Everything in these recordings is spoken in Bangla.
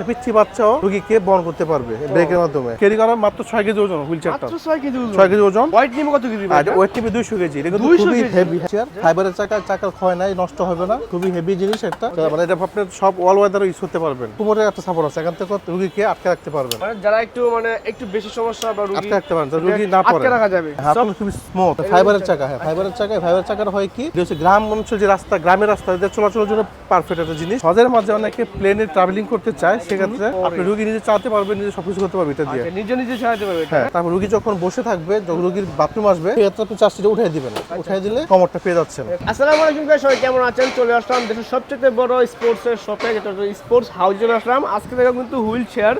পিচ্ছি বাচ্চাও রোগীকে বহন করতে পারবে ব্রেকের মাধ্যমে। ক্যারি করার মাত্র ছয় কেজি ওজন হুইল চেয়ারটা ছয় কেজি ওজন? ছয় কেজি ওজন। হোয়াইট নিম কত কেজি আর ওয়েট টিপে দুইশো কেজি। এটা কিন্তু 200 খুবই? হেভি চেয়ার ফাইবারের চাকা চাকার ক্ষয় নাই নষ্ট হবে না। খুবই হেভি জিনিস একটা। মানে এটা আপনি সব অল ওয়েদারও ইউজ করতে পারবেন। কোমরের একটা সাপোর্ট আছে। এখান থেকে রোগীকে আটকে রাখতে পারবেন। মানে যারা একটু মানে একটু বেশি সমস্যা বা রোগী আটকে রাখতে পারেন। রোগী না পড়ে। আটকে রাখা যাবে। হাত খুবই স্মুথ ফাইবারের চাকা হ্যাঁ ফাইবারের চাকা ফাইবারের চাকার হয় কি? হচ্ছে গ্রাম অঞ্চল যে রাস্তা গ্রামের রাস্তা এদের চলাচলের জন্য পারফেক্ট একটা জিনিস। হজের মাঝে অনেকে প্লেনে ট্রাভেলিং করতে চায়। সেক্ষেত্রে আপনি রোগী নিজে চালাতে পারবেন নিজে সবকিছু করতে পারবে এটা দিয়ে। আচ্ছা, নিজে নিজে চালাতে পারবে হ্যাঁ। তারপর রোগী যখন বসে থাকবে যখন রোগীর বাথরুম আসবে সেক্ষেত্রে আপনি চার্জটা দিবেন। উঠাই দিলে কমরটা পেয়ে যাচ্ছেন। আসসালামু আলাইকুম সবাই কেমন আছেন? চলে আসলাম দেশের সবচেয়ে বড় স্পোর্টস এর শপে যেটা স্পোর্টস হাউস চলে আসলাম। আজকে থেকে কিন্তু হুইল চেয়ার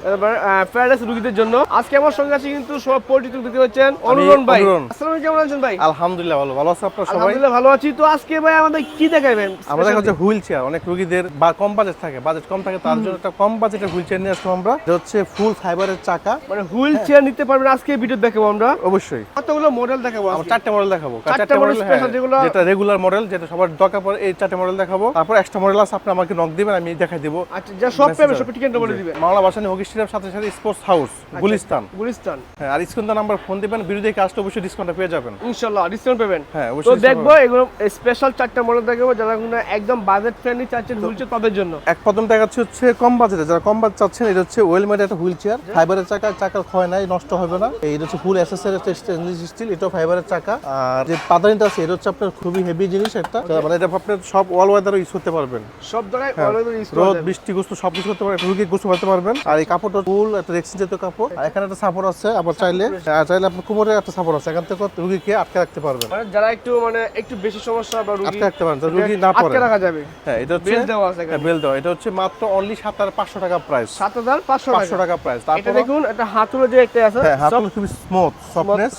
প্যারাডাইস রোগীদের জন্য। আজকে আমার সঙ্গে আছে কিন্তু সব পরিচিত দিতে হচ্ছেন অনুরণ ভাই। আসসালামু আলাইকুম কেমন আছেন ভাই? আলহামদুলিল্লাহ ভালো। ভালো আছে আপনার সবাই? আলহামদুলিল্লাহ ভালো আছি। তো আজকে ভাই আমাদের কি দেখাবেন? আমাদের কাছে হুইল চেয়ার অনেক রোগীদের বা কম বাজেট থাকে বাজেট কম থাকে তার জন্য একটা কম বাজেটের হুইল চেয়ার নিয়ে আসলাম আমরা এটা হচ্ছে ফুল ফাইবারের চাকা। মানে হুইল চেয়ার নিতে পারবেন আজকে ভিডিও দেখাবো আমরা। অবশ্যই। কতগুলো মডেল দেখাবো আমরা। চারটে মডেল দেখাবো। চারটে মডেল special যেগুলো- যেটা রেগুলার মডেল যেটা সবার দরকার পড়ে এই চারটে মডেল দেখাবো। তারপর এক্সট্রা মডেল আছে আপনি আমাকে নক দিবেন আমি দেখাই দেবো। আচ্ছা যা সব পাবে সব ঠিকানা বলে দিবেন। মাওলা বাসানি হকি স্টেডিয়াম সাথে সাথে স্পোর্টস হাউস গুলিস্তান। গুলিস্তান। হ্যাঁ আর স্ক্রিন নাম্বার ফোন দিবেন বিরোধী কাজটা অবশ্যই ডিসকাউন্টটা পেয়ে যাবেন। ইনশাআল্লাহ ডিসকাউন্ট পাবেন। হ্যাঁ তো অবশ্যই দেখব এগুলো স্পেশাল চারটা মডেল দেখাবো যারা একদম বাজেট ফ্রেন্ডলি চাচ্ছেন হুইল চেয়ার তাদের জন্য। এক প্রথম দেখাচ্ছি হচ্ছে কম বাজেটে যারা কম বাজেট চাচ্ছেন এটা হচ্ছে ওয়েল মেড একটা হুইল চেয়ার। ফাইবারের চাকা চাকার ক্ষয় নাই নষ্ট হবে না। এটা হচ্ছে ফুল এসএসএর স্টেনলেস স্টিল এটাও ফাইবারের চাকা। আর যে পাদানিটা আছে এটা হচ্ছে আপনার খুবই হেভি জিনিস একটা। মানে এটা আপনার সব অল ওয়েদারও ইউজ করতে পারবেন। সব জায়গায় হ্যাঁ। always use করা রোদ বৃষ্টি গোস্ত সব কিছু করতে পারবেন। রুগী গোস্ত করতে পারবেন। আর এই কাপড়টা ফুল একটা রেক্সিন জাতীয় কাপড়। আর এখানে একটা সাপোর্ট আছে আবার চাইলে আর চাইলে আপনার কোমরের একটা সাপোর্ট আছে। এখান থেকে রুগীকে আটকে রাখতে পারবেন। মানে যারা একটু মানে একটু বেশি সমস্যা বা রোগী আটকে রাখতে পারেন যাতে রুগী না পড়ে আটকে রাখা যাবে। হ্যাঁ এটা হচ্ছে বেল দেওয়া আছে হ্যাঁ, বেল দেওয়া। এটা হচ্ছে মাত্র অনলি সাত হাজার পাঁচশো টাকা প্রাইস সাত হাজার পাঁচশো পাঁচশো টাকা টাকা প্রাইস তারপর দেখুন এটা হাতুড়ে যে একটা আছে হ্যাঁ খুব স্মুথ সফটনেস।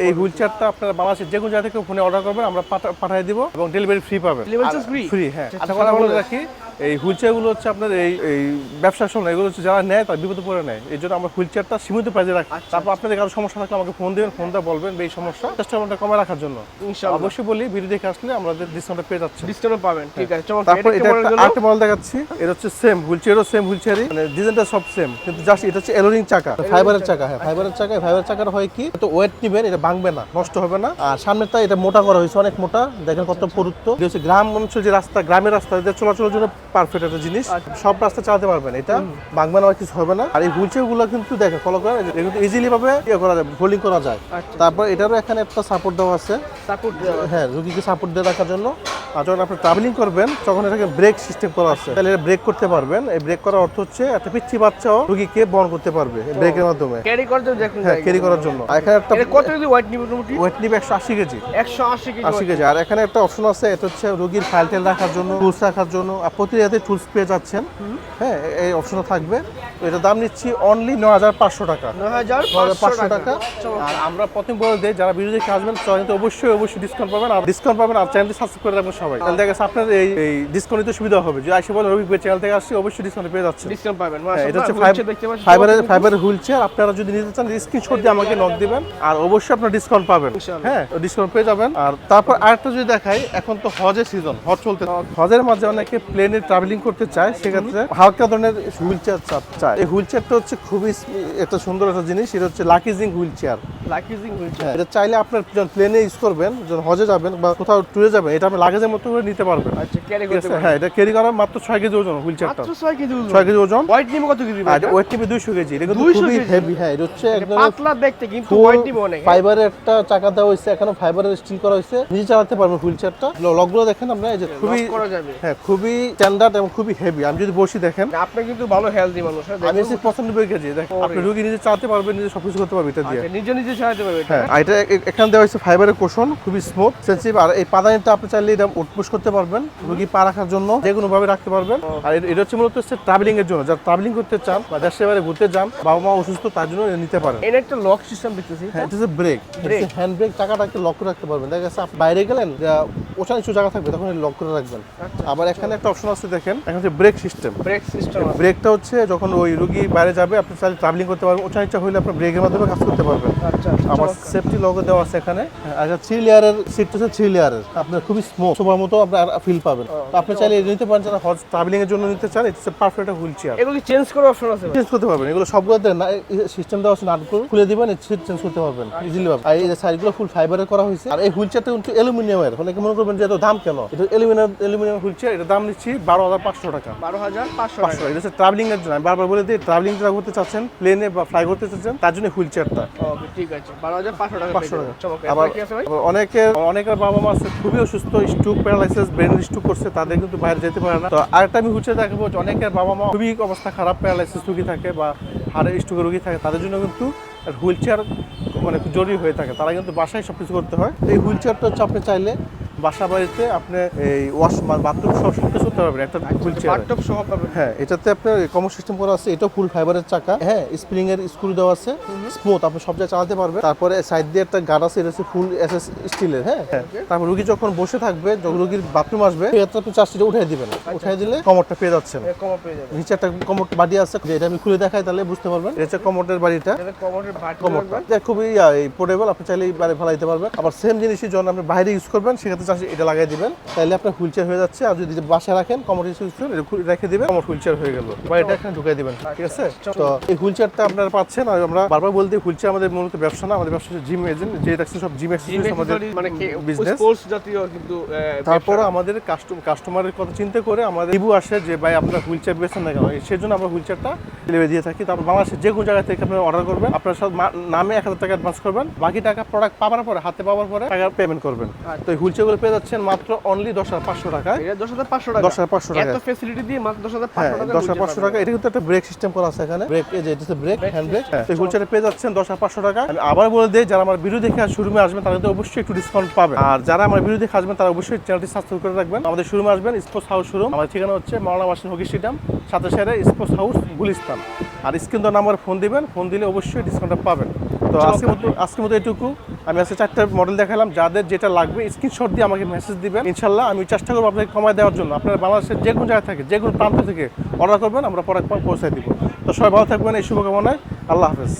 এই হুইলচেয়ারটা আপনারা বাংলাদেশের যে কোনো জায়গা থেকে ফোনে অর্ডার করবেন আমরা পাঠা- পাঠিয়ে দিব এবং ডেলিভারি ফ্রি পাবেন। ডেলিভারি ফ্রি ফ্রি হ্যাঁ। আচ্ছা, কথা বলে রাখি। এই হুইল চেয়ারগুলো হচ্ছে আপনার এই এই ব্যবসার সময় এগুলো হচ্ছে যারা নেয় তার বিপদে পড়ে নেয়। এই জন্য আমরা হুইল চেয়ারটা সীমিত প্রাইজে রাখি। আচ্ছা, তারপর আপনাদের কারও সমস্যা থাকলে আমাকে ফোন দিবেন ফোন দিয়ে বলবেন এই সমস্যা চেষ্টা কমে রাখার জন্য। অবশ্যই বলি ভিডিও দেখে আসলে আমাদের ডিসকাউন্ট পেয়ে যাচ্ছে ডিসকাউন্ট পাবেন ঠিক আছে চমৎকার। তারপর এটা? আরেকটা মডেল দেখাচ্ছি। এটা হচ্ছে সেম হুইল চেয়ারও সেম হুইল চেয়ারই মানে ডিজাইনটা সব সেম কিন্তু জাস্ট এটা হচ্ছে এলোরিং চাকা। ফাইবারের চাকা। হ্যাঁ ফাইবারের চাকা ফাইবারের চাকার হয় কি? তো ওয়েট নিবেন এটা ভাঙবে না নষ্ট হবে না। আর সামনেটা এটা মোটা করা হয়েছে অনেক মোটা। দেখেন কত পুরুত্ব। এটা হচ্ছে গ্রাম অঞ্চল যে রাস্তা গ্রামের রাস্তা এদের চলাচলের জন্য পারফেক্ট একটা জিনিস। সব রাস্তা চালাতে পারবেন এটা। বাংলা না আর কিছু হবে না। আর এই হুইল চেয়ারগুলো কিন্তু দেখে ফলো করে কিন্তু ইজিলি ভাবে ইয়ে করা যায় হোল্ডিং করা যায়। আচ্ছা। তারপর এটারও এখানে একটা সাপোর্ট দেওয়া আছে। সাপোর্ট হ্যাঁ রুগীকে সাপোর্ট দিয়ে রাখার জন্য। আর যখন আপনি ট্রাভেলিং করবেন তখন এটাকে ব্রেক সিস্টেম করা আছে। তাহলে ব্রেক করতে পারবেন। এই ব্রেক করার অর্থ হচ্ছে একটা পিচ্ছি বাচ্চাও রুগীকে বহন করতে পারবে ব্রেকের মাধ্যমে। ক্যারি করতে দেখুন হ্যাঁ ক্যারি করার জন্য। এখানে একটা কত যদি হোয়াইট নিব মোটামুটি? ওয়েট নিবে একশো আশি কেজি। একশো আশি কেজি আশি কেজি। আর এখানে একটা অপশন আছে এটা হচ্ছে রোগীর ফাইল টেল রাখার জন্য টুলস রাখার জন্য। আর প্রতি রাতে টুলস পেয়ে যাচ্ছেন। হ্যাঁ এই অপশনও থাকবে। তো এটার দাম নিচ্ছি অনলি ন হাজার পাঁচশো টাকা। নয় হাজার পাঁচশো টাকা। আর আমরা প্রথম বলে দিই যারা ভিডিও দেখে আসবেন চ্যানেলতে অবশ্যই অবশ্যই ডিসকাউন্ট পাবেন। আর ডিসকাউন্ট পাবেন আর চ্যানেলটি সাবস্ক্রাইব করে রাখবেন। সবাই। তাহলে দেখা যাচ্ছে আপনার এই এই ডিসকাউন্ট সুবিধা হবে। যে আইসে বলে রবি চ্যানেল থেকে আসছি অবশ্যই ডিসকাউন্ট পেয়ে যাচ্ছে ডিসকাউন্ট পাবেন হ্যাঁ, এটা হচ্ছে মাশাআল্লাহ দেখতে পাচ্ছেন ফাইবারের হুইল চেয়ার আপনারা যদি নিতে চান স্ক্রিনশট দিয়ে আমাকে নক দিবেন আর অবশ্যই আপনার ডিসকাউন্ট পাবেন। হ্যাঁ ডিসকাউন্ট পেয়ে যাবেন। আর তারপর আরেকটা যদি দেখাই এখন তো হজের সিজন হজ চলতে হজের মাঝে অনেকে প্লেনে ট্রাভেলিং করতে চায় সেক্ষেত্রে হালকা ধরনের হুইল চেয়ার চায়। এই হুইল চেয়ারটা হচ্ছে খুবই একটা সুন্দর একটা জিনিস এটা হচ্ছে লাকিজিং হুইল চেয়ার লাকিজিং হয়েছে এটা চাইলে আপনার প্লেনে ইউজ করবেন যখন হজে যাবেন বা কোথাও ট্যুরে যাবেন এটা আপনি লাগেজের মতো করে নিতে পারবেন আচ্ছা ক্যারি করতে হ্যাঁ এটা ক্যারি করার মাত্র কেজি ওজন হুইল চেয়ারটা মাত্র কেজি ওজন। নিব কত কেজি ওয়েট দুইশো কেজি। এটা কিন্তু খুবই? হেভি হ্যাঁ এটা হচ্ছে একদম পাতলা দেখতে কিন্তু নিব অনেক হ্যাঁ? ফাইবারের একটা চাকা দেওয়া হয়েছে এখানে ফাইবারের স্টিল করা হয়েছে। নিজে চালাতে পারবেন হুইল চেয়ারটা লকগুলো দেখেন আমরা এই যে খুবই করা যাবে। হ্যাঁ খুবই স্ট্যান্ডার্ড এবং খুবই হেভি আমি যদি বসি দেখেন। আপনি কিন্তু ভালো হেলদি মানুষ হ্যাঁ, আমি। এসে পঁচানব্বই কেজি দেখেন। আপনি রুগী নিজে চালাতে পারবেন নিজে সবকিছু করতে পারবেন এটা দিয়ে। আচ্ছা, নিজে নিজে চালাতে পারবে হ্যাঁ এটা এখানে দেওয়া হয়েছে ফাইবারের কোষণ খুবই স্মুথ সেন্সিটিভ আর এই পাদানিটা আপনি চাইলে এটা উঠপুষ করতে পারবেন রুগী পা রাখার জন্য যে কোনো ভাবে রাখতে পারবেন। আর এটা হচ্ছে মূলত হচ্ছে ট্রাভেলিং এর জন্য যারা ট্রাভেলিং করতে চান বা দেশের বাইরে ঘুরতে চান বাবা মা অসুস্থ তার জন্য নিতে পারেন। এর একটা লক সিস্টেম দেখতেছি হ্যাঁ এটা ব্রেক হ্যান্ড ব্রেক চাকাটাকে লক করে রাখতে পারবেন। দেখা আপনি বাইরে গেলেন ওটা নিচু জায়গা থাকবে তখন লক করে রাখবেন। আচ্ছা। আবার এখানে একটা অপশন আছে দেখেন এখানে হচ্ছে ব্রেক সিস্টেম ব্রেক সিস্টেম ব্রেকটা হচ্ছে যখন ওই রুগী বাইরে যাবে আপনি চাইলে ট্রাভেলিং করতে পারবেন ওটা নিচা হলে আপনার ব্রেকের মাধ্যমে কাজ করতে পারবেন। আচ্ছা আমার সেফটি লগো দেওয়া আছে এখানে। আর থ্রি লেয়ারের সিটটা হচ্ছে থ্রি লেয়ারের আপনার খুবই স্মুথ শোভার মতো আপনার ফিল পাবেন। তো আপনি চাইলে এটা নিতে পারেন যারা হজ ট্রাভেলিং এর জন্য নিতে চান এটা পারফেক্ট একটা হুইল চেয়ার এগুলো চেঞ্জ করার অপশন আছে? চেঞ্জ করতে পারবেন। এগুলো সবগুলোতে সিস্টেম দেওয়া আছে নাটগুলো খুলে দিবেন সিট চেঞ্জ করতে পারবেন ইজিলি পাবেন। আর এই সাইডগুলো ফুল ফাইবারের করা হয়েছে আর এই হুইল চেয়ারটা কিন্তু অ্যালুমিনিয়ামের অনেকে মনে করবেন যে এত দাম কেন? এটা অ্যালুমিনিয়াম অ্যালুমিনিয়াম হুইল চেয়ার এটা দাম নিচ্ছি বারো হাজার পাঁচশো টাকা। বারো হাজার পাঁচশো পাঁচশো টাকা। এটা হচ্ছে ট্রাভেলিং এর জন্য বারবার বলে দিই ট্রাভেলিং যারা করতে চাচ্ছেন প্লেনে বা ফ্লাই করতে চাচ্ছেন তার জন্য হুইল চেয়ারটা ঠিক আছে। বারো হাজার পাঁচশো টাকা পাঁচশো টাকা। চমৎকার। আবার এরপরে কি আছে ভাই? আবার অনেকের অনেকের বাবা মা আছে খুবই অসুস্থ স্ট্রোক প্যারালাইসিস ব্রেন স্ট্রোক করছে, তাদের কিন্তু বাইরে যেতে পারে না। তো আরেকটা আমি হুচে দেখাবো যে অনেকের বাবা মা খুবই অবস্থা খারাপ প্যারালাইসিস রুগী থাকে বা হাড়ের স্ট্রোকের রোগী থাকে, তাদের জন্য কিন্তু হুইল চেয়ার মানে জরুরি হয়ে থাকে। তারা কিন্তু বাসায় সব কিছু করতে হয়। এই হুইল চেয়ারটা হচ্ছে আপনি চাইলে বাসা বাড়িতে আপনি এই ওয়াশ বাথরুম সব সব কিছু করতে পারবেন একটা চেয়ার বাথটব সহ পাবেন? হ্যাঁ এটাতে আপনার কমন সিস্টেম করা আছে এটা ফুল ফাইবারের চাকা। হ্যাঁ স্প্রিং এর স্ক্রু দেওয়া আছে। স্মুথ আপনি সব জায়গায় চালাতে পারবেন। তারপরে সাইড দিয়ে একটা গার্ড আছে এটা হচ্ছে ফুল এসএস স্টিলের হ্যাঁ। হ্যাঁ। তারপর রুগী যখন বসে থাকবে যখন রুগীর বাথরুম আসবে সেক্ষেত্রে আপনি চার্জটা উঠাই দিবেন। উঠাই দিলে কমরটা পেয়ে যাচ্ছেন। যাবেন। নিচে একটা কমর বাড়ি আছে এটা আমি খুলে দেখাই তাহলে বুঝতে পারবেন। এটা হচ্ছে কমরের বাড়িটা। কমরটা। খুবই পোর্টেবল আপনি চাইলে বাইরে ফেলাইতে পারবেন। আবার সেম জিনিসই যখন আপনি বাইরে ইউজ করবেন সেক্ষেত্রে চার্জ এটা লাগাই দিবেন তাহলে আপনার হুইল চেয়ার হয়ে যাচ্ছে। আর যদি বাসায় রাখেন কমর ইউজ করেন রেখে দিবেন কমর হুইল চেয়ার হয়ে গেল। বা এটা এখানে ঢুকাই দিবেন ঠিক আছে? তো এই হুইল চেয়ারটা আপনারা পাচ্ছেন আর আমরা বারবার বলতে হুইল চেয়ার আমাদের মূলত ব্যবসা না আমাদের ব্যবসা জিম এজেন্ট যে দেখছেন সব জিম এক্সারসাইজ আমাদের মানে বিজনেস স্পোর্টস জাতীয় কিন্তু তারপরে আমাদের কাস্টমারের কথা চিন্তা করে আমাদের রিভিউ আসে যে ভাই আপনার হুইল চেয়ার বেছেন না কেন? সেজন্য আমরা হুইল চেয়ারটা ডেলিভারি দিয়ে থাকি। তারপর বাংলাদেশের যে কোনো জায়গা থেকে আপনারা অর্ডার করবেন আপনার সাথে মা- নামে এক হাজার টাকা অ্যাডভান্স করবেন। বাকি টাকা প্রোডাক্ট পাওয়ার পরে হাতে পাওয়ার পরে টাকা পেমেন্ট করবেন। তো এই হুইল চেয়ারগুলো পেয়ে যাচ্ছেন মাত্র অনলি দশ হাজার পাঁচশো টাকায়। দশ হাজার পাঁচশো টাকা। দশ হাজার পাঁচশো টাকা। এত ফেসিলিটি দিয়ে মাত্র দশ হাজার হ্যাঁ পাঁচশো টাকা দশ হাজার পাঁচশো টাকা। এটা কিন্তু একটা ব্রেক সিস্টেম করা আছে এখানে। ব্রেক এই যে এটা ব্রেক হ্যান্ড ব্রেক এই হুইলচেয়ারে পেয়ে যাচ্ছেন দশ হাজার পাঁচশো টাকা। আমি আবার বলে দিই যারা আমার ভিডিও দেখে শোরুমে আসবেন তারা কিন্তু অবশ্যই একটু ডিসকাউন্ট পাবে আর যারা আমার ভিডিও দেখে আসবেন তারা অবশ্যই চ্যানেলটি সাবস্ক্রাইব করে রাখবেন। আমাদের শোরুমে আসবেন স্পোর্টস হাউস শোরুম আমাদের ঠিকানা হচ্ছে মাওলানা বাসিন হকি স্টেডিয়াম সাথে সাথে স্পোর্টস হাউস গুলিস্তান। আর স্ক্রিন নাম্বার ফোন দিবেন। ফোন দিলে অবশ্যই ডিসকাউন্টটা পাবেন। তো আজকে মতো আজকে মতো এটুকু। আমি আজকে চারটে মডেল দেখালাম। যাদের যেটা লাগবে স্ক্রিনশট দিয়ে আমাকে মেসেজ দিবেন। ইনশাল্লাহ আমি চেষ্টা করব আপনাকে কমায় দেওয়ার জন্য। আপনারা বাংলাদেশের যে কোনো জায়গা থেকে যে কোনো প্রান্ত থেকে অর্ডার করবেন আমরা পরে পৌঁছায় দিব। তো সবাই ভালো থাকবেন এই শুভকামনায়। আল্লাহ হাফেজ।